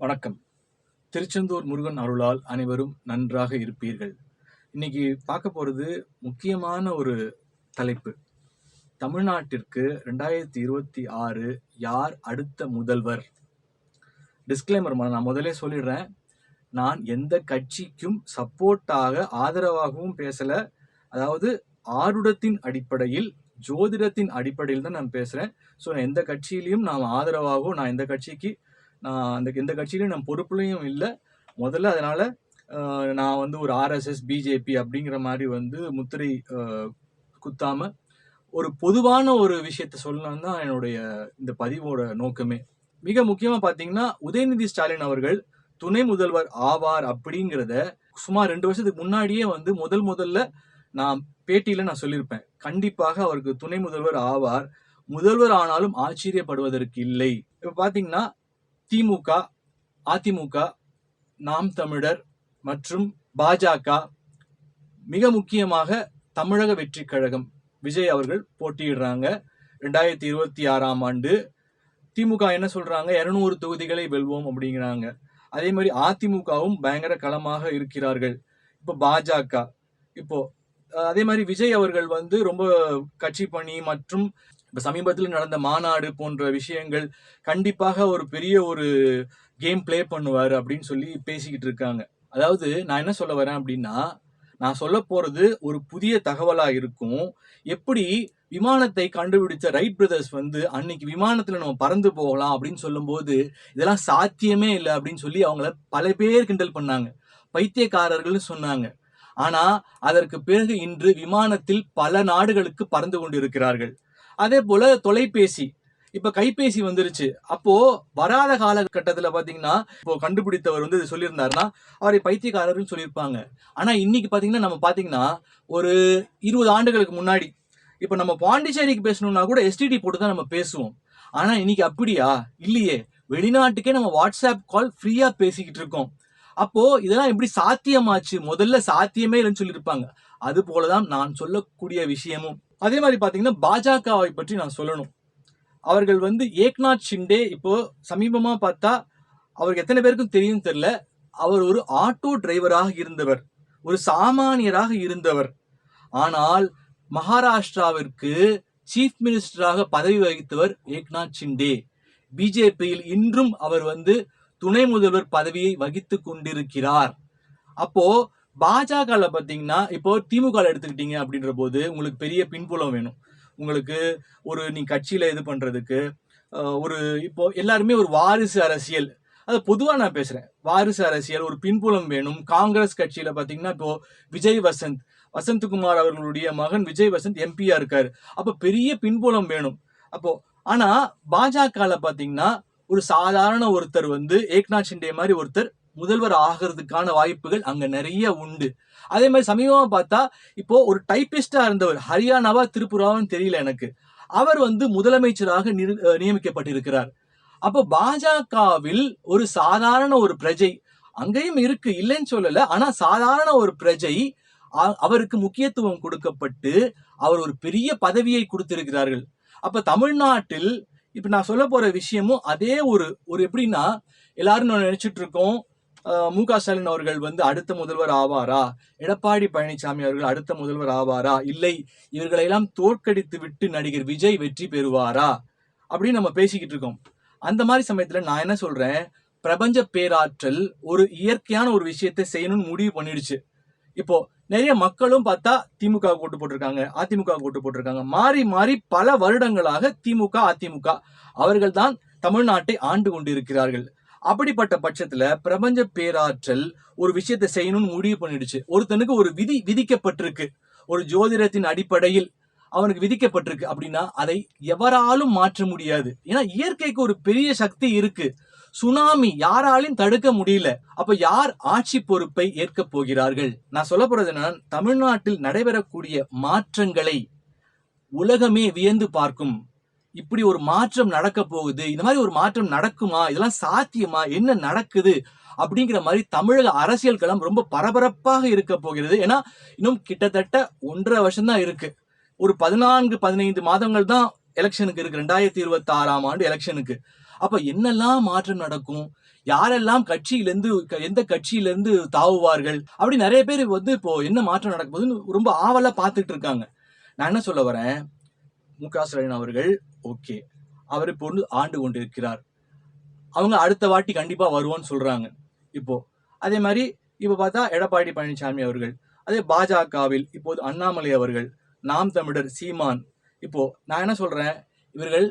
வணக்கம். திருச்செந்தூர் முருகன் அருளால் அனைவரும் நன்றாக இருப்பீர்கள். இன்னைக்கு பார்க்க போகிறது முக்கியமான ஒரு தலைப்பு. தமிழ்நாட்டிற்கு ரெண்டாயிரத்தி இருபத்தி ஆறு யார் அடுத்த முதல்வர்? டிஸ்க்ளைமர் நான் முதலே சொல்லிடுறேன். நான் எந்த கட்சிக்கும் சப்போர்ட்டாக ஆதரவாகவும் பேசலை. அதாவது ஆருடத்தின் அடிப்படையில் ஜோதிடத்தின் அடிப்படையில் தான் நான் பேசுகிறேன் ஸோ எந்த கட்சியிலையும் நான் ஆதரவாகவும் நான் எந்த கட்சிக்கு நான் அந்த எந்த கட்சியிலையும் நான் பொறுப்புலையும் இல்லை. முதல்ல அதனால் நான் வந்து ஒரு ஆர்எஸ்எஸ் பிஜேபி அப்படிங்கிற மாதிரி வந்து முத்திரை குத்தாமல் ஒரு பொதுவான ஒரு விஷயத்த சொல்லலாம் தான் என்னுடைய இந்த பதிவோட நோக்கமே. மிக முக்கியமாக பார்த்தீங்கன்னா உதயநிதி ஸ்டாலின் அவர்கள் துணை முதல்வர் ஆவார் அப்படிங்கிறத சுமார் ரெண்டு வருஷத்துக்கு முன்னாடியே வந்து முதல் முதல்ல நான் பேட்டியில் நான் சொல்லியிருப்பேன். கண்டிப்பாக அவருக்கு துணை முதல்வர் ஆவார். முதல்வர் ஆனாலும் ஆச்சரியப்படுவதற்கு இல்லை. இப்போ பார்த்தீங்கன்னா திமுக அதிமுக நாம் தமிழர் மற்றும் பாஜக மிக முக்கியமாக தமிழக வெற்றி கழகம் விஜய் அவர்கள் போட்டியிடுறாங்க. ரெண்டாயிரத்தி இருபத்தி ஆறாம் ஆண்டு திமுக என்ன சொல்றாங்க? இருநூறு தொகுதிகளை வெல்வோம் அப்படிங்கிறாங்க. அதே மாதிரி அதிமுகவும் பயங்கர களமாக இருக்கிறார்கள். இப்போ பாஜக இப்போ அதே மாதிரி விஜய் அவர்கள் வந்து ரொம்ப கட்சி பணி மற்றும் இப்போ சமீபத்தில் நடந்த மாநாடு போன்ற விஷயங்கள் கண்டிப்பாக ஒரு பெரிய ஒரு கேம் ப்ளே பண்ணுவார் அப்படின்னு சொல்லி பேசிக்கிட்டு இருக்காங்க. அதாவது நான் என்ன சொல்ல வரேன் அப்படின்னா நான் சொல்ல போகிறது ஒரு புதிய தகவலாக இருக்கும். எப்படி விமானத்தை கண்டுபிடிச்ச ரைட் பிரதர்ஸ் வந்து அன்னைக்கு விமானத்தில் நம்ம பறந்து போகலாம் அப்படின்னு சொல்லும்போது இதெல்லாம் சாத்தியமே இல்லை அப்படின்னு சொல்லி அவங்கள பல பேர் கிண்டல் பண்ணாங்க. பைத்தியக்காரர்கள்னு சொன்னாங்க. ஆனால் அதற்கு பிறகு இன்று விமானத்தில் பல நாடுகளுக்கு பறந்து கொண்டிருக்கிறார்கள். அதே போல தொலைபேசி. இப்ப கைபேசி வந்துருச்சு. அப்போ வராத காலகட்டத்துல பாத்தீங்கன்னா இப்போ கண்டுபிடித்தவர் வந்து இது சொல்லியிருந்தாருன்னா அவரை பைத்தியக்காரர்னு சொல்லியிருப்பாங்க. ஆனா இன்னைக்கு பாத்தீங்கன்னா நம்ம பாத்தீங்கன்னா ஒரு இருபது ஆண்டுகளுக்கு முன்னாடி இப்ப நம்ம பாண்டிச்சேரிக்கு பேசணும்னா கூட எஸ்டிடி போட்டு தான் நம்ம பேசுவோம். ஆனா இன்னைக்கு அப்படியா? இல்லையே. வெளிநாட்டுக்கே நம்ம வாட்ஸ்அப் கால் ஃப்ரீயா பேசிக்கிட்டு இருக்கோம். அப்போ இதெல்லாம் எப்படி சாத்தியமாச்சு? முதல்ல சாத்தியமே இல்லைன்னு சொல்லியிருப்பாங்க. அது போலதான் நான் சொல்லக்கூடிய விஷயமும். அதே மாதிரி பாத்தீங்கன்னா பாஜகவை பற்றி நான் சொல்லணும். அவர்கள் வந்து ஏக்நாத் ஷிண்டே இப்போ சமீபமா பார்த்தா அவருக்கு எத்தனை பேருக்கும் தெரியும் தெரியல. அவர் ஒரு ஆட்டோ டிரைவராக இருந்தவர். ஒரு சாமானியராக இருந்தவர். ஆனால் மகாராஷ்டிராவிற்கு சீஃப் மினிஸ்டராக பதவி வகித்தவர் ஏக்நாத் ஷிண்டே. பிஜேபியில் இன்றும் அவர் வந்து துணை முதல்வர் பதவியை வகித்து கொண்டிருக்கிறார். அப்போ பாஜகவில் பார்த்தீங்கன்னா இப்போ திமுக எடுத்துக்கிட்டீங்க அப்படின்ற போது உங்களுக்கு பெரிய பின்புலம் வேணும். உங்களுக்கு ஒரு நீ கட்சியில் இது பண்ணுறதுக்கு ஒரு இப்போ எல்லாருமே ஒரு வாரிசு அரசியல். அது பொதுவாக நான் பேசுகிறேன் வாரிசு அரசியல் ஒரு பின்புலம் வேணும். காங்கிரஸ் கட்சியில் பார்த்தீங்கன்னா இப்போ விஜய் வசந்த் வசந்த்குமார் அவர்களுடைய மகன் விஜய் வசந்த் எம்பியா இருக்காரு. அப்போ பெரிய பின்புலம் வேணும். அப்போ ஆனால் பாஜகவில் பார்த்தீங்கன்னா ஒரு சாதாரண ஒருத்தர் வந்து ஏக்நாத் ஷிண்டே மாதிரி ஒருத்தர் முதல்வர் ஆகிறதுக்கான வாய்ப்புகள் அங்க நிறைய உண்டு. அதே மாதிரி சமீபமா பார்த்தா இப்போ ஒரு டைபிஸ்டா இருந்தவர் ஹரியானாவா திருப்புராவான்னு தெரியல எனக்கு. அவர் வந்து முதலமைச்சராக நிரு- நியமிக்கப்பட்டிருக்கிறார். அப்போ பாஜகவில் ஒரு சாதாரண ஒரு பிரஜை அங்கேயும் இருக்கு இல்லைன்னு சொல்லல. ஆனா சாதாரண ஒரு பிரஜை அவருக்கு முக்கியத்துவம் கொடுக்கப்பட்டு அவர் ஒரு பெரிய பதவியை கொடுத்திருக்கிறார்கள். அப்ப தமிழ்நாட்டில் இப்ப நான் சொல்ல போற விஷயமும் அதே ஒரு ஒரு எப்படின்னா எல்லாரும் நான் நினைச்சிட்டு இருக்கோம் மு க ஸ்டாலின் அவர்கள் வந்து அடுத்த முதல்வர் ஆவாரா? எடப்பாடி பழனிசாமி அவர்கள் அடுத்த முதல்வர் ஆவாரா? இல்லை இவர்களையெல்லாம் தோற்கடித்து விட்டு நடிகர் விஜய் வெற்றி பெறுவாரா? அப்படின்னு நம்ம பேசிக்கிட்டு இருக்கோம். அந்த மாதிரி சமயத்துல நான் என்ன சொல்றேன்? பிரபஞ்ச பேராற்றல் ஒரு இயற்கையான ஒரு விஷயத்தை செய்யணும்னு முடிவு பண்ணிடுச்சு. இப்போ நிறைய மக்களும் பார்த்தா திமுக கூட்டு ஓட்டு போட்டிருக்காங்க அதிமுக கூட்டு ஓட்டு போட்டிருக்காங்க. மாறி மாறி பல வருடங்களாக திமுக அதிமுக அவர்கள் தான் தமிழ்நாட்டை ஆண்டு கொண்டிருக்கிறார்கள். அப்படிப்பட்ட பட்சத்துல பிரபஞ்ச பேராற்றல் ஒரு விஷயத்தை செய்யணும்னு முடிவு பண்ணிடுச்சு. ஒருத்தனுக்கு ஒரு விதி விதிக்கப்பட்டிருக்கு. ஒரு ஜோதிடத்தின் அடிப்படையில் அவனுக்கு விதிக்கப்பட்டிருக்கு அப்படின்னா அதை எவராலும் மாற்ற முடியாது. ஏன்னா இயற்கைக்கு ஒரு பெரிய சக்தி இருக்கு. சுனாமி யாராலையும் தடுக்க முடியல. அப்ப யார் ஆட்சி பொறுப்பை ஏற்க போகிறார்கள்? நான் சொல்ல போறது என்னன்னா தமிழ்நாட்டில் நடைபெறக்கூடிய மாற்றங்களை உலகமே வியந்து பார்க்கும் இப்படி ஒரு மாற்றம் நடக்க போகுது இந்த மாதிரி ஒரு மாற்றம் நடக்குமா இதெல்லாம் சாத்தியமா என்ன நடக்குது அப்படிங்கிற மாதிரி தமிழக அரசியல் களம் ரொம்ப பரபரப்பாக இருக்க போகிறது. ஏன்னா இன்னும் கிட்டத்தட்ட ஒன்றரை வருஷம் தான் இருக்கு. ஒரு பதினான்கு பதினைந்து மாதங்கள் தான் எலெக்ஷனுக்கு இருக்கு. ரெண்டாயிரத்தி இருபத்தி ஆறாம் ஆண்டு எலெக்ஷனுக்கு. அப்ப என்னெல்லாம் மாற்றம் நடக்கும்? யாரெல்லாம் கட்சியிலேருந்து க- எந்த கட்சியிலேருந்து தாவுவார்கள்? அப்படி நிறைய பேர் வந்து இப்போ என்ன மாற்றம் நடக்க போகுதுன்னு ரொம்ப ஆவலா பார்த்துட்டு இருக்காங்க. நான் என்ன சொல்ல வரேன்? மு க ஸ்டாலின் அவர்கள் ஓகே. அவர் இப்போ வந்து ஆண்டு கொண்டிருக்கிறார். அவங்க அடுத்த வாட்டி கண்டிப்பாக வருவோன்னு சொல்கிறாங்க இப்போ அதே மாதிரி இப்போ பார்த்தா எடப்பாடி பழனிசாமி அவர்கள் அதே பாஜகவில் இப்போது அண்ணாமலை அவர்கள் நாம் தமிழர் சீமான். இப்போ நான் என்ன சொல்கிறேன் இவர்கள்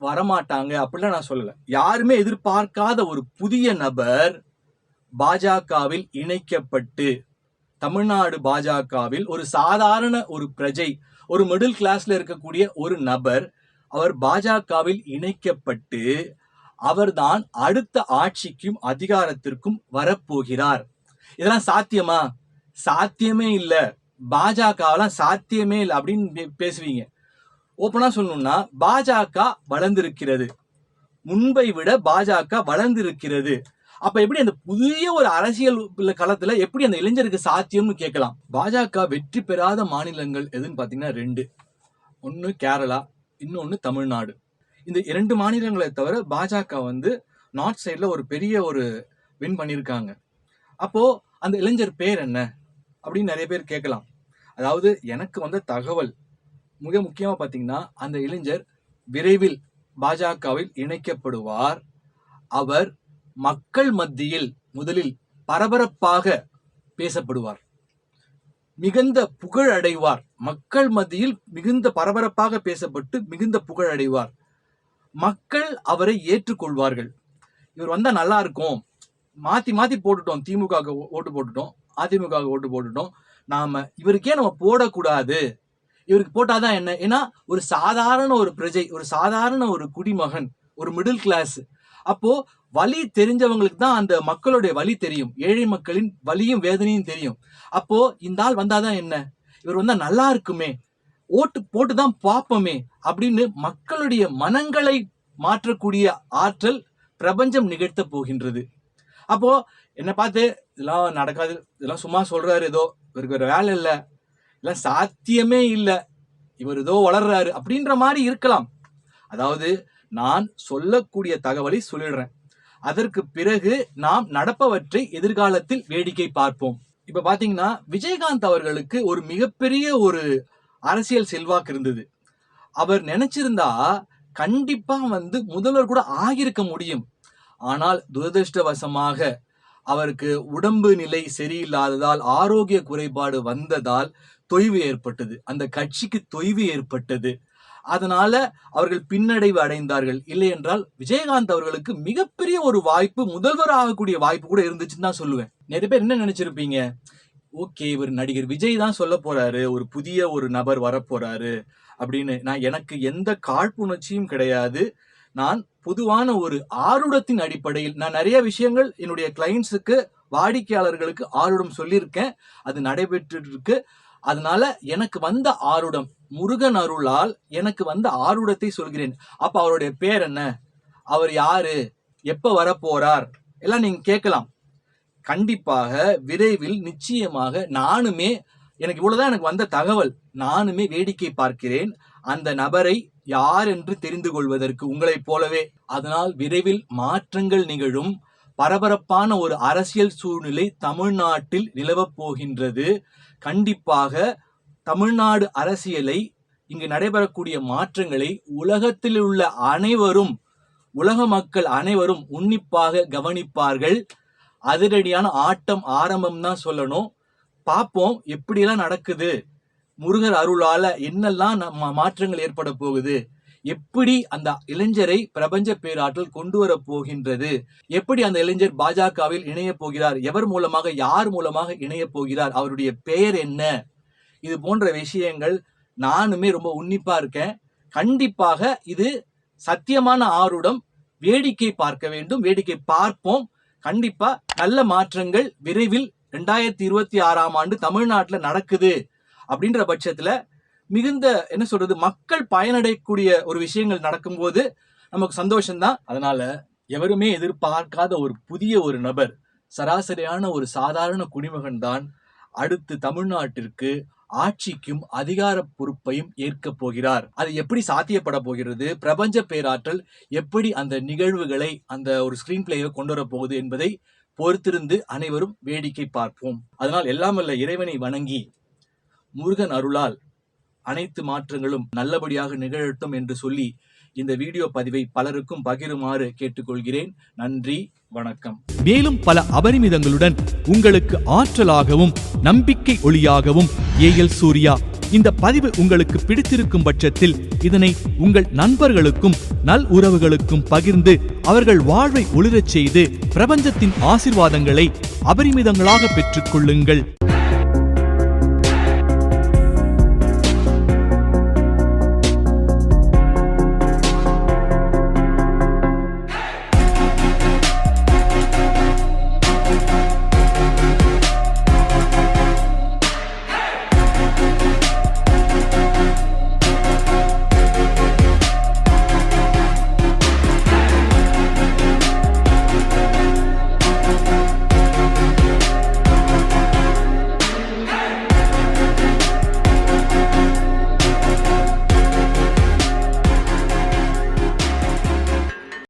வரமாட்டாங்க அப்படிலாம் நான் சொல்லலை. யாருமே எதிர்பார்க்காத ஒரு புதிய நபர் பாஜகவில் இணைக்கப்பட்டு தமிழ்நாடு பாஜகவில் ஒரு சாதாரண ஒரு பிரஜை ஒரு மிடில் கிளாஸ்ல இருக்கக்கூடிய ஒரு நபர் அவர் பாஜகவில் இணைக்கப்பட்டு அவர்தான் அடுத்த ஆட்சிக்கும் அதிகாரத்திற்கும் வரப்போகிறார். இதெல்லாம் சாத்தியமா? சாத்தியமே இல்லை. பாஜகவெல்லாம் சாத்தியமே இல்லை அப்படின்னு பே- பேசுவீங்க. ஓப்பனா சொல்லணும்னா பாஜக வளர்ந்திருக்கிறது. முன்பை விட பாஜக வளர்ந்திருக்கிறது. அப்ப எப்படி அந்த புதிய ஒரு அரசியல் உள்ள களத்துல எப்படி அந்த இளைஞருக்கு சாத்தியம்னு கேட்கலாம்? பாஜக வெற்றி பெறாத மாநிலங்கள் எதுன்னு பாத்தீங்கன்னா ரெண்டு. ஒன்னு கேரளா இன்னொன்னு தமிழ்நாடு. இந்த இரண்டு மாநிலங்களை தவிர பாஜக வந்து நார்த் சைட்ல ஒரு பெரிய ஒரு வின் பண்ணியிருக்காங்க. அப்போ அந்த இளைஞர் பேர் என்ன? அப்படின்னு நிறைய பேர் கேட்கலாம். அதாவது எனக்கு வந்த தகவல் மிக முக்கியமா பாத்தீங்கன்னா அந்த இளைஞர் விரைவில் பாஜகவில் இணைக்கப்படுவார். அவர் மக்கள் மத்தியில் முதலில் பரபரப்பாக பேசப்படுவார். மிகுந்த புகழ் அடைவார். மக்கள் மத்தியில் மிகுந்த பரபரப்பாக பேசப்பட்டு மிகுந்த புகழ் அடைவார். மக்கள் அவரை ஏற்றுக்கொள்வார்கள். இவர் வந்தால் நல்லா இருக்கும். மாற்றி மாற்றி போட்டுட்டோம். திமுக ஓட்டு போட்டுட்டோம். அதிமுக ஓட்டு போட்டுட்டோம். நாம் இவருக்கே நம்ம போடக்கூடாது. இவருக்கு போட்டாதான் என்ன? ஏன்னா ஒரு சாதாரண ஒரு பிரஜை ஒரு சாதாரண ஒரு குடிமகன் ஒரு மிடில் கிளாஸ் அப்போது வலி தெரிஞ்சவங்களுக்கு தான் அந்த மக்களுடைய வலி தெரியும். ஏழை மக்களின் வலியும் வேதனையும் தெரியும். அப்போ இந்த ஆள் வந்தாதான் என்ன? இவர் வந்தா நல்லா இருக்குமே. ஓட்டு போட்டு தான் பார்ப்போமே அப்படின்னு மக்களுடைய மனங்களை மாற்றக்கூடிய ஆற்றல் பிரபஞ்சம் நிகழ்த்த போகின்றது. அப்போ என்னை பார்த்து இதெல்லாம் நடக்காது. இதெல்லாம் சும்மா சொல்றாரு ஏதோ. இவருக்கு ஒரு வேலை இல்லை. இதெல்லாம் சாத்தியமே இல்லை. இவர் ஏதோ வளர்றாரு. அப்படின்ற மாதிரி இருக்கலாம். அதாவது நான் சொல்லக்கூடிய தகவலை சொல்லிடுறேன். அதற்கு பிறகு நாம் நடப்பவற்றை எதிர்காலத்தில் வேடிக்கை பார்ப்போம். இப்ப பாத்தீங்கன்னா விஜயகாந்த் அவர்களுக்கு ஒரு மிகப்பெரிய ஒரு அரசியல் செல்வாக்கு இருந்தது. அவர் நினைச்சிருந்தா கண்டிப்பா வந்து முதல்வர் கூட ஆகியிருக்க முடியும். ஆனால் துரதிருஷ்டவசமாக அவருக்கு உடம்பு நிலை சரியில்லாததால் ஆரோக்கிய குறைபாடு வந்ததால் தொய்வு ஏற்பட்டது. அந்த கட்சிக்கு தொய்வு ஏற்பட்டது. அதனால அவர்கள் பின்னடைவு அடைந்தார்கள். இல்லை என்றால் விஜயகாந்த் அவர்களுக்கு மிகப்பெரிய ஒரு வாய்ப்பு முதல்வர் ஆகக்கூடிய வாய்ப்பு கூட இருந்துச்சுன்னு தான் சொல்லுவேன். நிறைய பேர் என்ன நினைச்சிருப்பீங்க? ஓகே இவர் நடிகர் விஜய் தான் சொல்ல போறாரு ஒரு புதிய ஒரு நபர் வரப்போறாரு அப்படின்னு. நான் எனக்கு எந்த காழ்ப்புணர்ச்சியும் கிடையாது. நான் பொதுவான ஒரு ஆருடத்தின் அடிப்படையில் நான் நிறைய விஷயங்கள் என்னுடைய கிளைண்ட்ஸுக்கு வாடிக்கையாளர்களுக்கு ஆருடம் சொல்லியிருக்கேன். அது நடைபெற்று இருக்கு. அதனால எனக்கு வந்த ஆருடம் முருகன் அருளால் எனக்கு வந்த ஆருடத்தை சொல்கிறேன். அப்ப அவருடைய பேர் என்ன? அவர் யாரு? எப்ப வரப்போறார்? எல்லாம் நீங்க கேட்கலாம். கண்டிப்பாக விரைவில் நிச்சயமாக நானுமே எனக்கு இவ்வளவுதான் எனக்கு வந்த தகவல். நானுமே வேடிக்கை பார்க்கிறேன். அந்த நபரை யார் என்று தெரிந்து கொள்வதற்கு உங்களைப் போலவே. அதனால் விரைவில் மாற்றங்கள் நிகழும். பரபரப்பான ஒரு அரசியல் சூழ்நிலை தமிழ்நாட்டில் நிலவப் போகின்றது. கண்டிப்பாக தமிழ்நாடு அரசியலை இங்கு நடைபெறக்கூடிய மாற்றங்களை உலகத்தில் உள்ள அனைவரும் உலக மக்கள் அனைவரும் உன்னிப்பாக கவனிப்பார்கள். அதிரடியான ஆட்டம் ஆரம்பம் தான் சொல்லணும். பார்ப்போம் எப்படியெல்லாம் நடக்குது? முருகர் அருளால என்னெல்லாம் நம்ம மாற்றங்கள் ஏற்பட போகுது? எப்படி அந்த இளைஞரை பிரபஞ்ச பேராற்றல் கொண்டு வர போகின்றது? எப்படி அந்த இளைஞர் பாஜகவில் இணைய போகிறார்? எவர் மூலமாக யார் மூலமாக இணைய போகிறார்? அவருடைய பெயர் என்ன? இது போன்ற விஷயங்கள் நானுமே ரொம்ப உன்னிப்பா இருக்கேன். கண்டிப்பாக இது சத்தியமான ஆருடம். வேடிக்கை பார்க்க வேண்டும். வேடிக்கை பார்ப்போம். கண்டிப்பா நல்ல மாற்றங்கள் விரைவில் ரெண்டாயிரத்தி இருபத்தி ஆறாம் ஆண்டு தமிழ்நாட்டில் நடக்குது. அப்படின்ற பட்சத்துல மிகுந்த என்ன சொல்றது மக்கள் பயனடையக்கூடிய ஒரு விஷயங்கள் நடக்கும்போது நமக்கு சந்தோஷம்தான். அதனால எவருமே எதிர்பார்க்காத ஒரு புதிய ஒரு நபர் சராசரியான ஒரு சாதாரண குடிமகன் தான் அடுத்து தமிழ்நாட்டிற்கு ஆட்சிக்கும் அதிகார பொறுப்பையும் ஏற்கப் போகிறார். அது எப்படி சாத்தியப்பட போகிறது? பிரபஞ்ச பேராற்றல் எப்படி அந்த நிகழ்வுகளை அந்த ஒரு ஸ்கிரீன் பிளேயை கொண்டு வர போகுது என்பதை பொறுத்திருந்து அனைவரும் வேடிக்கை பார்ப்போம். அதனால் எல்லாம் இறைவனை வணங்கி முருகன் அருளால் அனைத்து மாற்றங்களும் நல்லபடியாக நிகழட்டும் என்று சொல்லி இந்த வீடியோ பதிவை பலருக்கும் பகிருமாறு கேட்டுக்கொள்கிறேன். நன்றி வணக்கம். மேலும் பல அபரிமிதங்களுடன் உங்களுக்கு ஆற்றலாகவும் நம்பிக்கை ஒளியாகவும் ஏஎல் சூர்யா இந்த பதிவு உங்களுக்கு பிடித்திருக்கும் பட்சத்தில் இதனை உங்கள் நண்பர்களுக்கும் நல் உறவுகளுக்கும் பகிர்ந்து அவர்கள் வாழ்வை ஒளிரச் செய்து பிரபஞ்சத்தின் ஆசிர்வாதங்களை அபரிமிதங்களாக பெற்றுக்கொள்ளுங்கள்